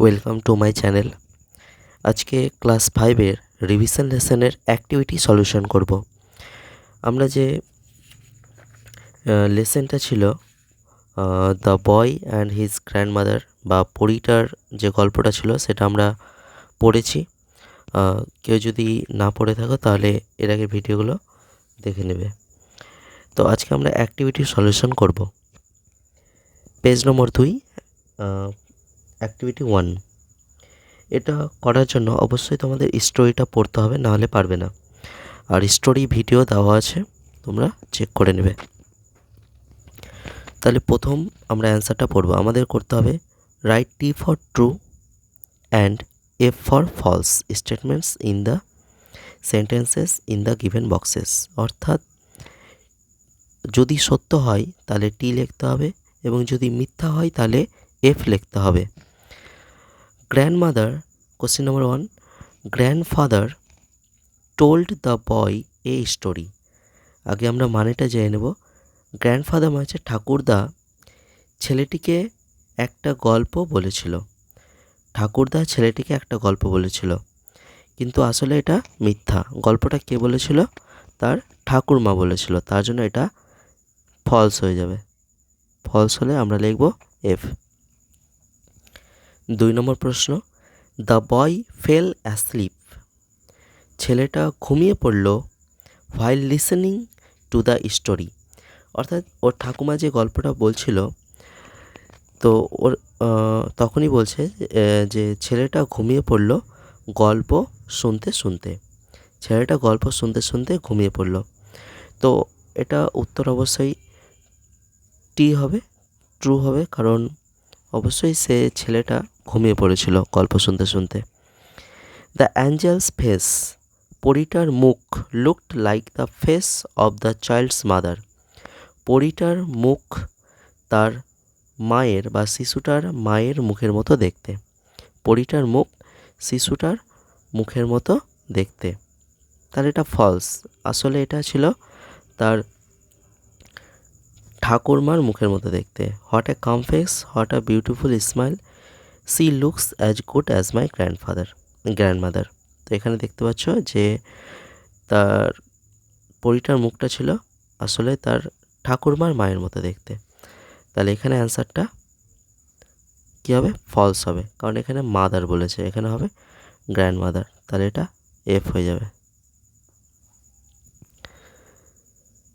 Welcome to my channel আজকে class ফাইভের revision লেসনের অ্যাক্টিভিটি সলিউশন করব। আমরা যে লেসনটা ছিল the boy and his grandmother বা পরিটার যে গল্পটা ছিল সেটা আমরা পড়েছি। কেউ যদি না পড়ে থাকো তাহলে এর আগে ভিডিওগুলো দেখে নেবে। তো আজকে আমরা অ্যাক্টিভিটি সলিউশন করব। পেজ নম্বর দুই অ্যাক্টিভিটি ওয়ান এটা করার জন্য অবশ্যই তোমাদের স্টোরিটা পড়তে হবে নাহলে পারবে না। আর স্টোরি ভিডিও দেওয়া আছে, তোমরা চেক করে নেবে। তাহলে প্রথম আমরা অ্যান্সারটা পড়ব। আমাদের করতে হবে write T for true and F for false statements in the sentences in the given boxes অর্থাৎ, যদি সত্য হয়, তাহলে টি লিখতে হবে এবং যদি মিথ্যা হয়, তাহলে এফ লিখতে হবে। Grandmother question number one grandfather told the boy a story আগে আমরা মানেটা জেনে নেব। গ্র্যান্ডফাদার মানে হচ্ছে ঠাকুরদা ছেলেটিকে একটা গল্প বলেছিল। ঠাকুরদা ছেলেটিকে একটা গল্প বলেছিল। কিন্তু আসলে এটা মিথ্যা। গল্পটা কে বলেছিল? তার ঠাকুরমা বলেছিল। তার জন্য এটা ফলস হয়ে যাবে। ফলস হলে আমরা লিখব এফ দুই নম্বর প্রশ্ন, দ্য বয় ফেল অ্যাসলিপ। ছেলেটা ঘুমিয়ে পড়ল while listening to the story অর্থাৎ ওর ঠাকুমা যে গল্পটা বলছিল, তো ওর তখনই বলছে যে ছেলেটা ঘুমিয়ে পড়ল গল্প শুনতে শুনতে। ছেলেটা গল্প শুনতে শুনতে ঘুমিয়ে পড়ল। তো এটা উত্তর অবশ্যই টি হবে, ট্রু হবে, কারণ অবশ্যই সে ছেলেটা ঘুমিয়ে পড়েছিল গল্প শুনতে শুনতে। দ্য অ্যাঞ্জেলস ফেস পরিটার মুখ looked like the face of the child's mother পরিটার মুখ তার মায়ের বা শিশুটার মায়ের মুখের মতো দেখতে। পরিটার মুখ শিশুটার মুখের মতো দেখতে। তাহলে এটা ফলস আসলে এটা ছিল তার ঠাকুরমার মুখের মতো দেখতে। Had a complex had a beautiful smile she looks as good as my grandfather grandmother তো এখানে দেখতে পাচ্ছ যে তার পরিটার মুখটা ছিল আসলে তার ঠাকুরমার মায়ের মতো দেখতে। তাহলে এখানে অ্যান্সারটা কী হবে? ফলস হবে। কারণ এখানে মাদার বলেছে, এখানে হবে গ্র্যান্ডমাদার তাহলে এটা এফ হয়ে যাবে।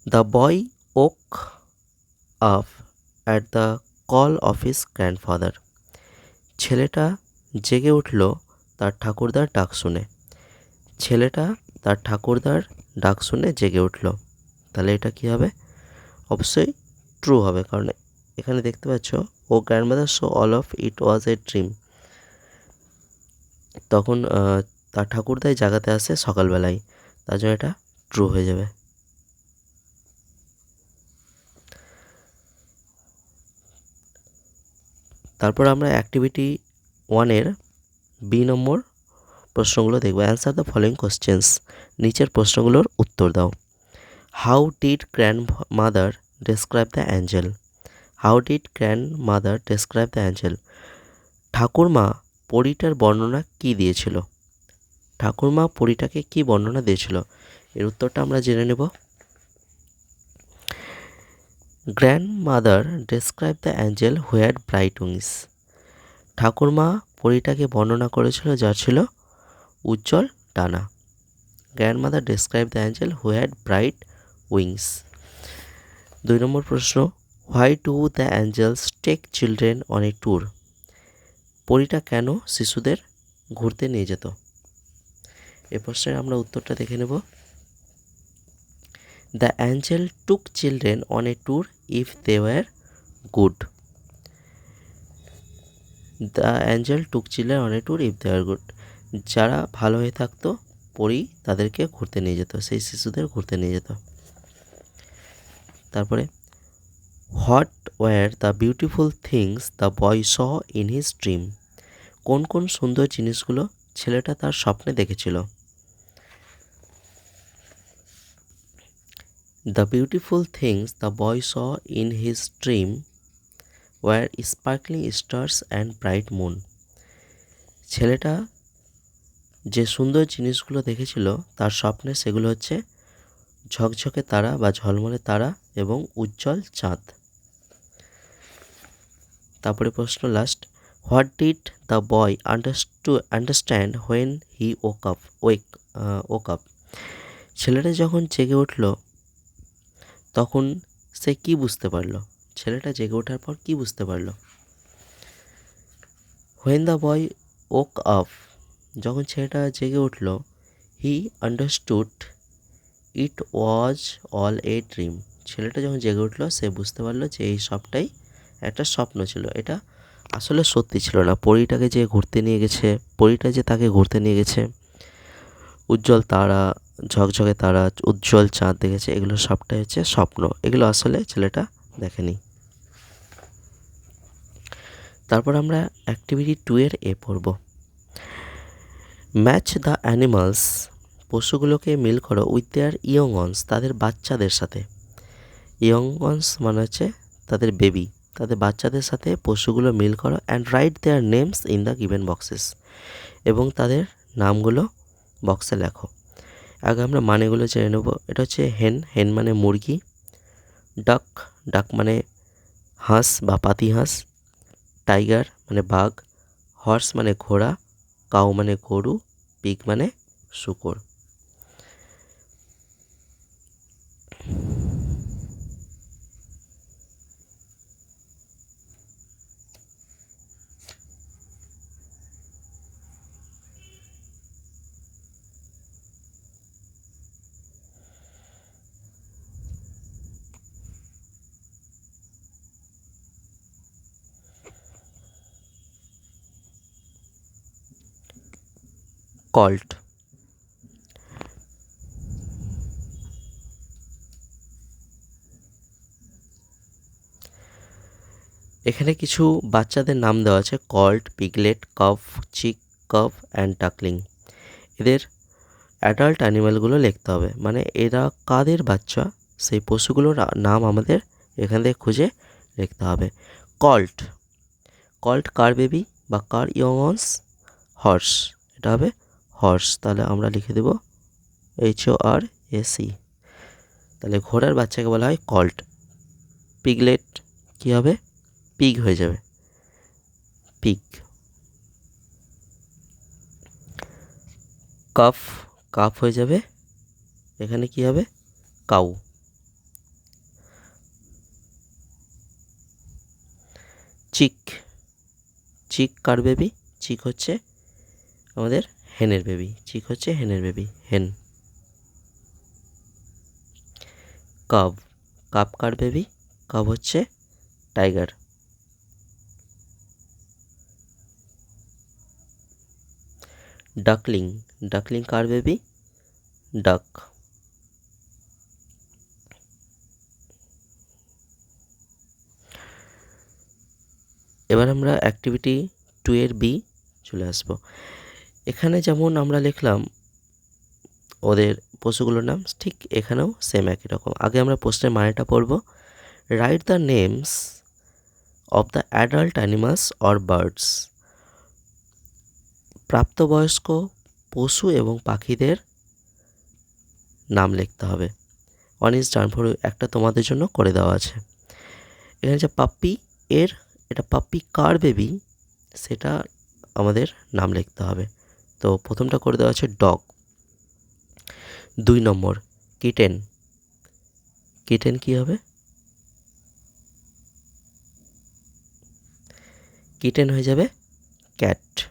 The boy woke up at the call of his grandfather ছেলেটা জেগে উঠল তার ঠাকুরদার ডাক শুনে। ছেলেটা তার ঠাকুরদার ডাক শুনে জেগে উঠল। তাহলে এটা কী হবে? অবশ্যই ট্রু হবে, কারণ এখানে দেখতে পাচ্ছ ও grandmother so all of it was a dream তখন তার ঠাকুরদাই জাগাতে আসে সকালবেলায়। তার জন্য এটা ট্রু হয়ে যাবে। তারপর আমরা অ্যাক্টিভিটি ওয়ানের বি নম্বর প্রশ্নগুলো দেখব। অ্যান্সার দ্য ফলোয়িং কোশ্চেন্স নিচের প্রশ্নগুলোর উত্তর দাও। How did grandmother describe the angel how did grandmother describe the angel ঠাকুরমা পরিটার বর্ণনা কি দিয়েছিল? ঠাকুরমা পরিটাকে কি বর্ণনা দিয়েছিল? এর উত্তরটা আমরা জেনে নেব। Grandmother describe the angel where bright wings ঠাকুরমা পরিটাকে বর্ণনা করেছিল, যার ছিল উজ্জ্বল ডানা। Grandmother describe the angel where bright wings দুই নম্বর প্রশ্ন why do the angels take children on a tour পরিটা কেন শিশুদের ঘুরতে নিয়ে যেত? এ প্রশ্নের আমরা উত্তরটা দেখে নেব। The angel took children on a tour if they were good the angel took children on a tour if they are good যারা ভালো হয়ে থাকতো পরি তাদেরকে ঘুরতে নিয়ে যেত, সেই শিশুদের ঘুরতে নিয়ে যেত। তারপরে what were the beautiful things the boy saw in his dream কোন কোন সুন্দর জিনিসগুলো ছেলেটা তার স্বপ্নে দেখেছিল? The beautiful things the boy saw in his dream were sparkling stars and bright moon ছেলেটা যে সুন্দর জিনিসগুলো দেখেছিল, তার স্বপ্নে সেগুলো হচ্ছে ঝকঝকে তারা বা ঝলমলে তারা এবং উজ্জ্বল চাঁদ। তারপরে প্রশ্ন last what did the boy understand understand when he woke up wake woke up ছেলেটা যখন জেগে উঠল তখন সে কি বুঝতে পারল? ছেলেটা জেগে ওঠার পর কি বুঝতে পারল? When the boy woke up যখন ছেলেটা জেগে উঠল he understood it was all a dream ছেলেটা যখন জেগে উঠল, সে বুঝতে পারল যে এই সবটাই একটা স্বপ্ন ছিল। এটা আসলে সত্যি ছিল না। পরীটাকে যে ঘুরতে নিয়ে গেছে, পরীটা যে তাকে ঘুরতে নিয়ে গেছে, উজ্জ্বল তারা ঝকঝকে তারা উজ্জ্বল চাঁদ দেখেছে, এগুলো সবটাই হচ্ছে স্বপ্ন। এগুলো আসলে ছেলেটা দেখেনি। তারপর আমরা অ্যাক্টিভিটি টু এর এ পড়ব। ম্যাচ দ্য অ্যানিমালস পশুগুলোকে মিল করো উইথ দেয়ার ইয়ংগনস তাদের বাচ্চাদের সাথে। ইয়ংগনস মানে হচ্ছে তাদের বেবি তাদের বাচ্চাদের সাথে পশুগুলো মিল করো and write their names in the given boxes এবং তাদের নামগুলো বক্সে লেখো। আগে আমরা মানেগুলো জেনে নেব। এটা হচ্ছে হেন। হেন মানে মুরগি। ডাক। ডাক মানে হাঁস বা পাতি হাঁস। টাইগার মানে বাঘ। হর্স মানে ঘোড়া। কাউ মানে গরু। পিগ মানে শুকর। কল্ট এখানে কিছু বাচ্চাদের নাম দেওয়া আছে, colt, piglet, calf, chick, calf, and duckling এদের অ্যাডাল্ট অ্যানিম্যালগুলো লিখতে হবে। মানে এরা কাদের বাচ্চা? সেই পশুগুলোর নাম আমাদের এখান থেকে খুঁজে লিখতে হবে। কল্ট। কল্ট কার বেবি বা কার ইয়ংস? হর্স। এটা হবে হর্স তাহলে আমরা লিখে দেব এইচ ও আর এসি তাহলে ঘোড়ার বাচ্চাকে বলা হয় কল্ট পিগলেট কী হবে? পিগ হয়ে যাবে। পিগ কাফ কাফ হয়ে যাবে। এখানে কি হবে? কাউ চিক চিক কার বেবি চিক হচ্ছে আমাদের হেনের বেবি। চিক হচ্ছে? হেনের বেবি। হেন। কাব। কাপ কার বেবি? কাব হচ্ছে টাইগার। ডাকলিং। ডাকলিং কার বেবি? ডাক। এবার আমরা অ্যাক্টিভিটি টু এর বি চলে আসব। এখানে যেমন আমরা লিখলাম, ওদের পশুগুলোর নাম ঠিক এখানেও সেম একই রকম। আগে আমরা প্রশ্নের মানেটা পড়ব। Write the names of the adult animals or birds প্রাপ্তবয়স্ক পশু এবং পাখিদের নাম লিখতে হবে। ওয়ান ইজ ডান ফর একটা তোমাদের জন্য করে দেওয়া আছে। এখানে যে পাপ্পি এর, এটা পাপ্পি কার বেবি সেটা আমাদের নাম লিখতে হবে। তো প্রথমটা করে দেওয়া আছে ডগ। দুই নম্বর, কিটেন। কিটেন কি হবে? কিটেন হয়ে যাবে ক্যাট।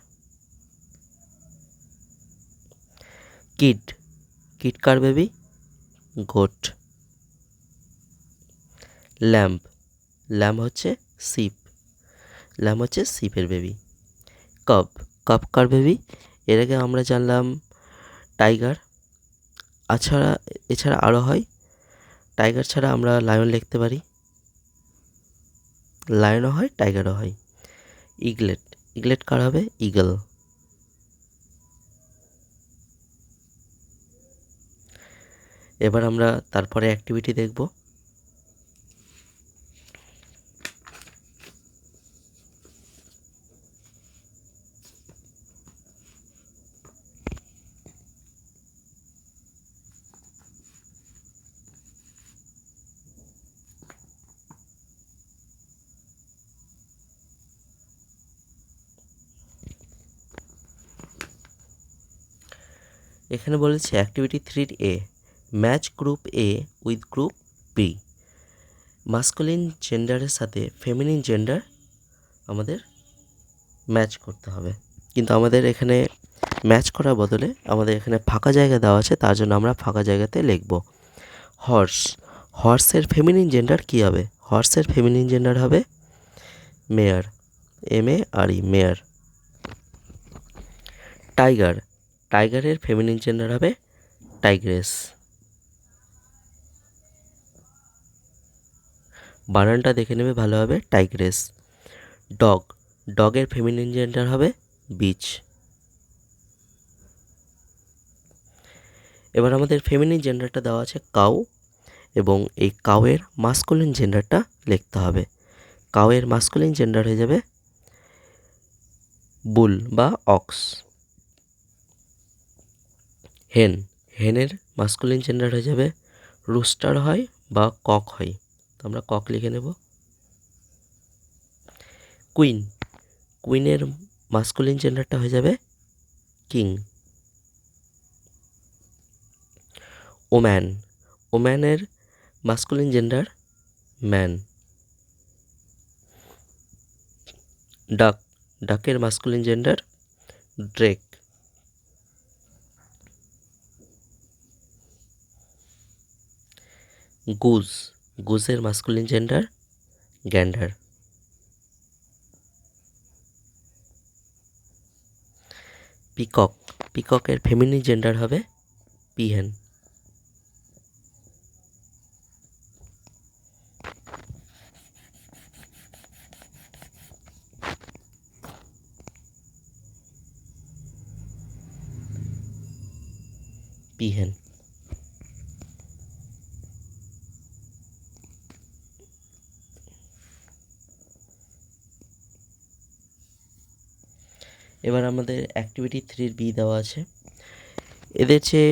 কিড। কিড কার বেবি? গোট। ল্যাম্প। ল্যাম্প হচ্ছে সিপ ল্যাম্প হচ্ছে সিপের বেবি। কাপ কাপ কার বেবি? এর আগে আমরা জানলাম টাইগার। আছাড়া, এছাড়া আরও হয়। টাইগার ছাড়া আমরা লায়ন লিখতে পারি। লায়নও হয়, টাইগারও হয়। ইগলেট। ইগলেট কার হবে? ইগল। এবার আমরা তারপরে অ্যাক্টিভিটি দেখব। এখানে বলেছে অ্যাক্টিভিটি থ্রির A match group A with group B masculine জেন্ডারের সাথে ফেমিনিন জেন্ডার আমাদের ম্যাচ করতে হবে। কিন্তু আমাদের এখানে ম্যাচ করার বদলে আমাদের এখানে ফাঁকা জায়গা দেওয়া আছে, তার জন্য আমরা ফাঁকা জায়গাতে লিখব। হর্স হর্সের ফেমিনিন জেন্ডার কী হবে? হর্সের ফেমিনিন জেন্ডার হবে mare M A R E mare tiger টাইগারের ফেমিনিন জেন্ডার হবে টাইগ্রেস। বানানটা দেখে নেবে ভালোভাবে, টাইগ্রেস। ডগ, ডগের ফেমিনিন জেন্ডার হবে বিচ। এবার আমাদের ফেমিনিন জেন্ডারটা দেওয়া আছে কাউ, এবং এই কাউয়ের মাস্কুলিন জেন্ডারটা লিখতে হবে। কাউয়ের মাস্কুলিন জেন্ডার হয়ে যাবে বুল বা অক্স। হেন। হেনের মাস্কুলিন জেন্ডার হয়ে যাবে রুস্টার হয় বা কক হয়। তো আমরা কক লিখে নেব। কুইন কুইনের মাস্কুলিন জেন্ডারটা হয়ে যাবে কিং ওম্যান ওম্যানের মাস্কুলিন জেন্ডার ম্যান ডাক ডাকের মাস্কুলিন জেন্ডার ড্রেক গুজ গুজের মাস্কুলিন জেন্ডার গ্যান্ডার পিকক পিককের ফেমিনিন জেন্ডার হবে পিহেন। পিহেন। এবার আমাদের অ্যাক্টিভিটি থ্রির বি দেওয়া আছে। এদের যে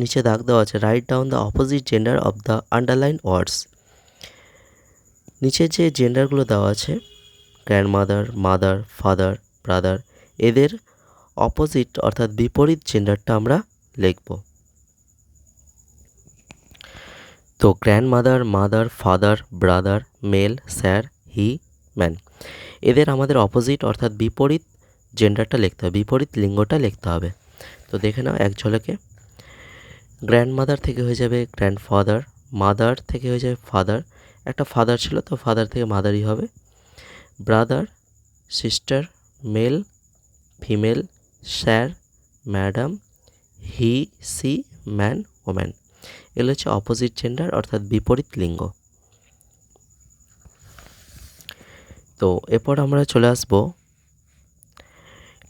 নিচে দাগ দেওয়া আছে write down the opposite gender of the underline words নিচে যে জেন্ডারগুলো দেওয়া আছে গ্র্যান্ড মাদার ফাদার ব্রাদার এদের অপোজিট অর্থাৎ বিপরীত জেন্ডারটা আমরা লিখব। তো grandmother mother father brother male sir he man এদের আমাদের অপোজিট অর্থাৎ বিপরীত জেন্ডারটা লিখতে হবে, বিপরীত লিঙ্গটা লিখতে হবে। তো দেখে নাও এক ঝলকে। গ্র্যান্ড মাদার থেকে হয়ে যাবে গ্র্যান্ড ফাদার মাদার থেকে হয়ে যাবে ফাদার একটা ফাদার ছিল তো ফাদার থেকে মাদারই হবে। Brother sister male female sir madam he she man woman এগুলো হচ্ছে অপোজিট জেন্ডার অর্থাৎ বিপরীত লিঙ্গ। তো এরপর আমরা চলে আসব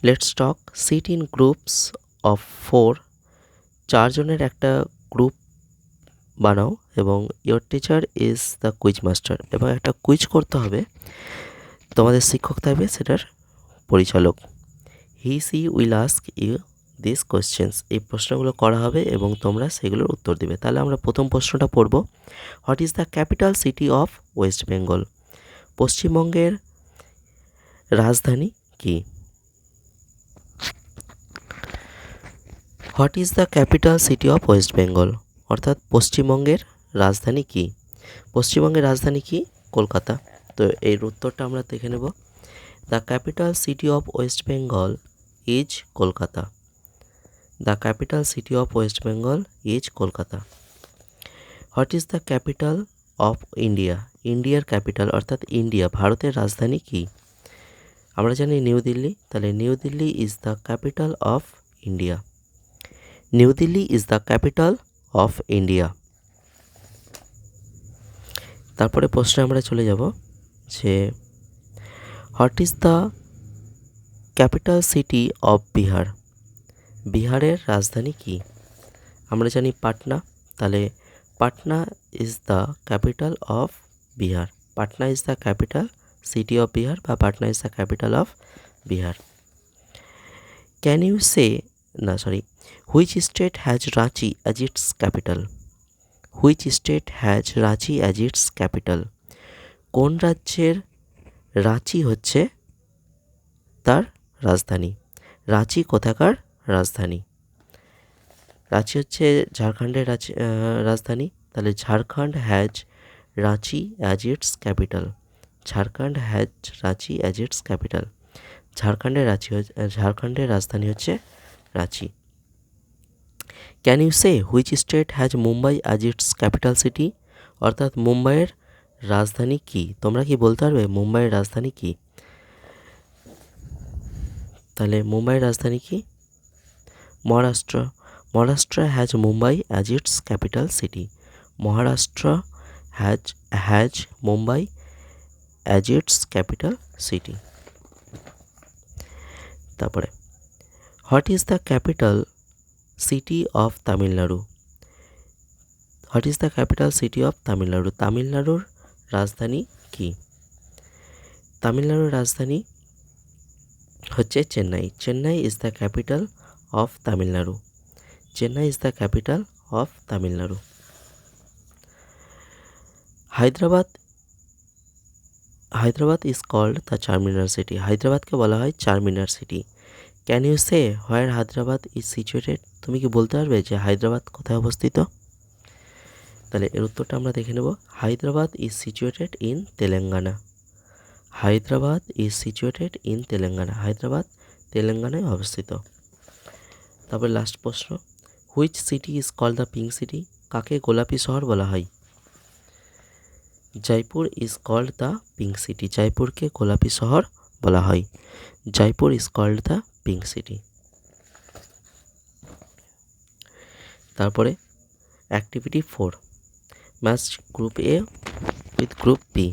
let's talk sit in groups of four চারজনের একটা গ্রুপ বানাও এবং your teacher is the quiz master এবং একটা কুইজ করতে হবে। তোমাদের শিক্ষক থাকবে সেটার পরিচালক। He she will ask you this questions এই প্রশ্নগুলো করা হবে এবং তোমরা সেগুলোর উত্তর দেবে। তাহলে আমরা প্রথম প্রশ্নটা পড়ব। What is the capital city of West Bengal পশ্চিমবঙ্গের রাজধানী কী? What is the capital city of West Bengal? অর্থাৎ পশ্চিমবঙ্গের রাজধানী কী? পশ্চিমবঙ্গের রাজধানী কী? কলকাতা। তো এর উত্তরটা আমরা দেখে নেব। The capital city of West Bengal is Kolkata. The capital city of West Bengal is Kolkata. What is the capital of India? ইন্ডিয়ার ক্যাপিটাল, অর্থাৎ ইন্ডিয়া, ভারতের রাজধানী কী? আমরা জানি নিউ দিল্লি। তাহলে New Delhi is the capital of India. New Delhi is the capital of India তারপরে প্রশ্নে আমরা চলে যাব যে what is the capital city of Bihar বিহারের রাজধানী কি? আমরা জানি পাটনা। তাহলে Patna is the capital of Bihar Patna is the capital city of Bihar বা Patna is the capital of Bihar can you say না sorry which state has Ranchi as its capital which state has Ranchi as its capital কোন রাজ্যের রাঁচি হচ্ছে? তার রাজধানী। রাঁচি কোথাকার রাজধানী? রাঁচি হচ্ছে ঝাড়খণ্ডের রাজধানী। তাহলে Jharkhand has Ranchi as its capital Jharkhand has Ranchi as its capital ঝাড়খণ্ডের রাঁচি ঝাড়খণ্ডের রাজধানী হচ্ছে Ranchi. Can you say which state has Mumbai as its capital city অর্থাৎ মুম্বাইয়ের রাজধানী কি? তোমরা কি বলতে পারবে মুম্বাইয়ের রাজধানী কি? তাহলে মুম্বাইয়ের রাজধানী কি? Maharashtra. Maharashtra has Mumbai as its capital city Maharashtra has has Mumbai as its capital city তারপরে what is the capital city of Tamil Nadu what is the capital city of Tamil Nadu তামিলনাড়ুর রাজধানী কি? তামিলনাড়ুর রাজধানী হচ্ছে Chennai Chennai is the capital of Tamil Nadu Chennai is the capital of Tamil Nadu Hyderabad Hyderabad is called the Charminar city হায়দ্রাবাদকে বলা হয় Charminar city can you say where Hyderabad is situated তুমি কি বলতে পারবে যে হায়দ্রাবাদ কোথায় অবস্থিত? তাহলে এর উত্তরটা আমরা দেখে নেব। Hyderabad is situated in Telangana Hyderabad is situated in Telangana Hyderabad তেলেঙ্গানায় অবস্থিত। তারপর লাস্ট প্রশ্ন which city is call the pink city কাকে গোলাপি শহর বলা হয়? Jaipur is called the pink city জয়পুরকে গোলাপি শহর বলা হয়। Jaipur is called the pink city. তারপরে activity four, match group A with group B.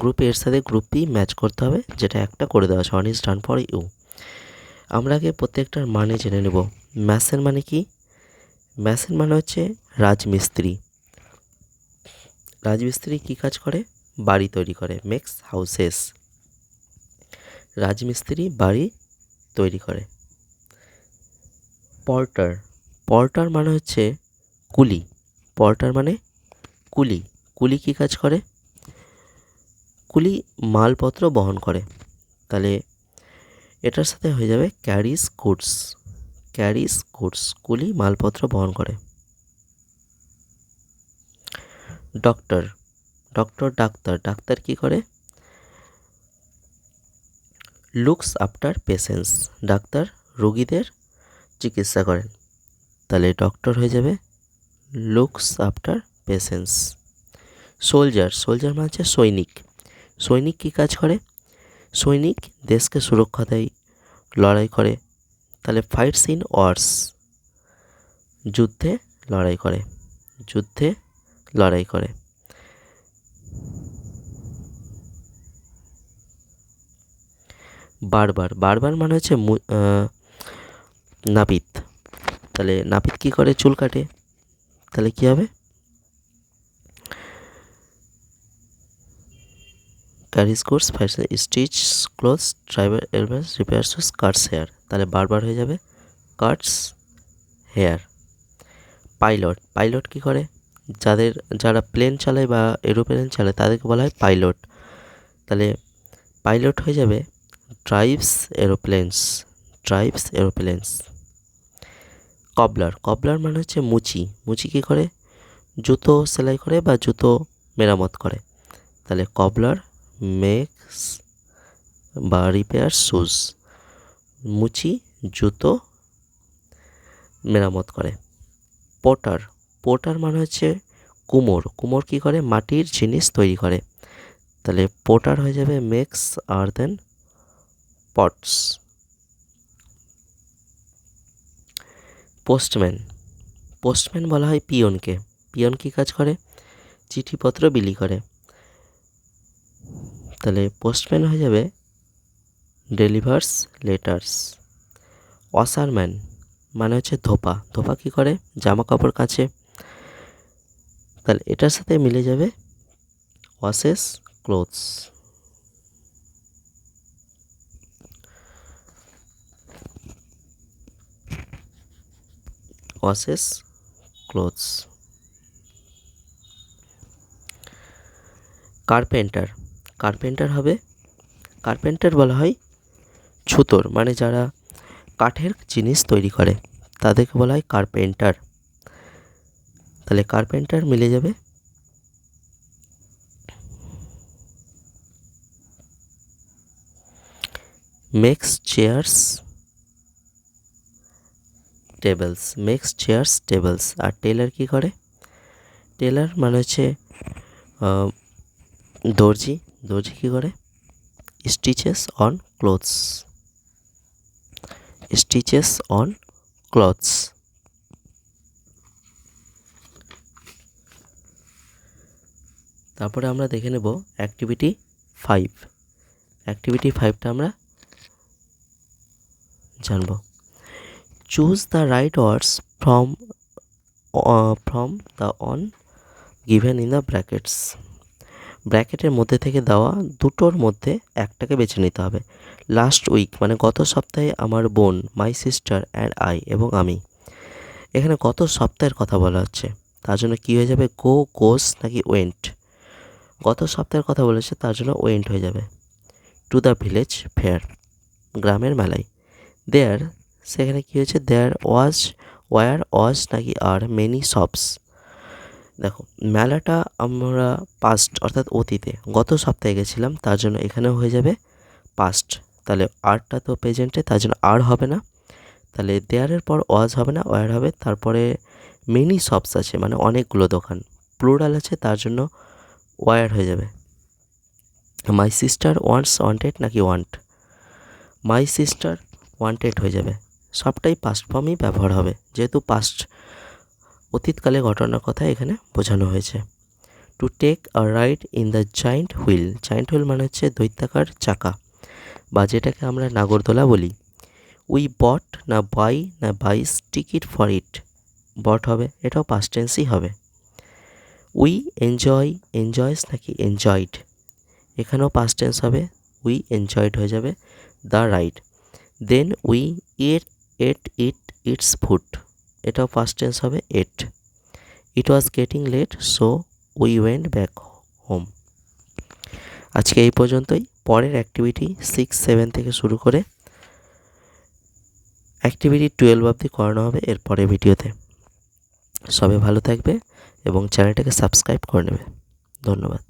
Group এর সাথে গ্রুপ বি ম্যাচ করতে হবে, যেটা একটা করে দেওয়া আছে one is done for you আমরা আগে প্রত্যেকটার মানে জেনে নেব। ম্যাসের মানে কি? ম্যাসের মানে হচ্ছে রাজমিস্ত্রি। রাজমিস্ত্রি কী কাজ করে? বাড়ি তৈরি করে মেক্স হাউসেস রাজমিস্ত্রি বাড়ি তৈরি করে। পর্টার পর্টার মানে হচ্ছে কুলি। পর্টার মানে কুলি। কুলি কী কাজ করে? কুলি মালপত্র বহন করে। তাহলে এটার সাথে হয়ে যাবে ক্যারিস গুডস। ক্যারিস গুডস, কুলি মালপত্র বহন করে। Doctor doctor doctor. ডাক্তার কি করে? লুকস আফটার পেশেন্টস ডাক্তার রোগীদের চিকিৎসা করেন। তাহলে ডক্টর হয়ে যাবে looks after patients soldier soldier মানে হচ্ছে সৈনিক। সৈনিক কী কাজ করে? সৈনিক দেশকে সুরক্ষা দেয়, লড়াই করে। তাহলে ফাইটস ইন ওয়ার্স যুদ্ধে লড়াই করে, যুদ্ধে লড়াই করে। বারবার বারবার মানে হচ্ছে নাপিত। তাহলে নাপিত কী করে? চুল কাটে। তাহলে কী হবে? Carries course fashion stitch clothes driver elvers repairs cuts hair তাহলে বারবার হয়ে যাবে। কাটস হেয়ার পাইলট পাইলট কী করে? যাদের, যারা প্লেন চালায় বা এরোপ্লেন চালায়, তাদেরকে বলা হয় পাইলট তাহলে পাইলট হয়ে যাবে ড্রাইভস এরোপ্লেনস ড্রাইভস এরোপ্লেনস। কবলার কবলার মানে হচ্ছে মুচি। মুচি কী করে? জুতো সেলাই করে বা জুতো মেরামত করে। তাহলে কবলার মেক্স বা রিপেয়ার শুজ। মুচি, জুতো মেরামত করে। পোটার পোটার মানে হচ্ছে কুমোর। কুমোর কী করে? মাটির জিনিস তৈরি করে। তাহলে পোটার হয়ে যাবে makes earthen pots. Postman. Postman বলা হয় পিয়নকে। পিয়ন কী কাজ করে? চিঠিপত্র বিলি করে। তাহলে পোস্টম্যান হয়ে যাবে ডেলিভার্স লেটার্স। ওয়াশারম্যান মানে হচ্ছে ধোপা। ধোপা কী করে? জামা কাপড় কাচে। তাহলে এটার সাথে মিলে যাবে washes clothes. Washes clothes carpenter carpenter হবে কার্পেন্টার বলা হয় ছুতোর মানে যারা কাঠের জিনিস তৈরি করে, তাদেরকে বলা হয় কার্পেন্টার তাহলে কার্পেন্টার মিলে যাবে makes chairs tables makes chairs tables আর টেলার কি করে? টেলার মানে হচ্ছে দর্জি। দর্জি কী করে? Stitches on clothes stitches on clothes তারপরে আমরা দেখে নেব অ্যাক্টিভিটি ফাইভ অ্যাক্টিভিটি ফাইভটা আমরা জানব। Choose the right words from from the on given in the brackets ব্র্যাকেটের মধ্যে থেকে দেওয়া দুটোর মধ্যে একটাকে বেছে নিতে হবে। লাস্ট উইক মানে গত সপ্তাহে আমার বোন মাই সিস্টার অ্যান্ড আই এবং আমি। এখানে গত সপ্তাহের কথা বলা হচ্ছে। তার জন্য কী হয়ে যাবে? গো গোস নাকি ওয়েন্ট গত সপ্তাহের কথা বলেছে, তার জন্য ওয়েন্ট হয়ে যাবে। টু দ্য ভিলেজ ফেয়ার গ্রামের মেলায়। দেয়ার সেখানে কী হয়েছে? দেয়ার ওয়াজ ওয়ার ওয়াজ নাকি আর মেনি শপস দেখো, মেলাটা আমরা পাস্ট অর্থাৎ অতীতে গত সপ্তাহে গেছিলাম, তার জন্য এখানেও হয়ে যাবে পাস্ট তাহলে আরটা তো প্রেজেন্টে তার জন্য আর হবে না। তাহলে দেয়ারের পর ওয়াজ হবে না ওয়ার হবে? তারপরে মেনি শপস আছে মানে অনেকগুলো দোকান। প্লুরাল আছে, তার জন্য ওয়ার হয়ে যাবে। মাই সিস্টার ওয়ান্টস ওয়ান্টেড নাকি ওয়ান্ট মাই সিস্টার ওয়ান্টেড হয়ে যাবে। সবটাই পাস্ট ফর্মই ব্যবহার হবে। যেহেতু পাস্ট অতীতকালে ঘটনার কথা এখানে বোঝানো হয়েছে। To take a ride in the giant wheel giant wheel মানে হচ্ছে দৈত্যাকার চাকা, বা যেটাকে আমরা নাগরদোলা বলি। উই বট না বাই না বাইস টিকিট ফর ইট বট হবে, এটাও পাস্ট টেন্সই হবে। উই এনজয় এনজয়স নাকি এনজয়েড এখানেও পাস্ট টেন্স হবে। উই এনজয়েড হয়ে যাবে the ride then we ate ate eat eats food এটাও ফার্স্ট টেন্স হবে ate eat was getting late so we went back home আজকে এই পর্যন্তই। পরের অ্যাক্টিভিটি সিক্স সেভেন থেকে শুরু করে অ্যাক্টিভিটি টুয়েলভ অবধি করানো হবে এর পরের ভিডিওতে। সবাই ভালো থাকবে এবং চ্যানেলটাকে সাবস্ক্রাইব করে নেবে। ধন্যবাদ।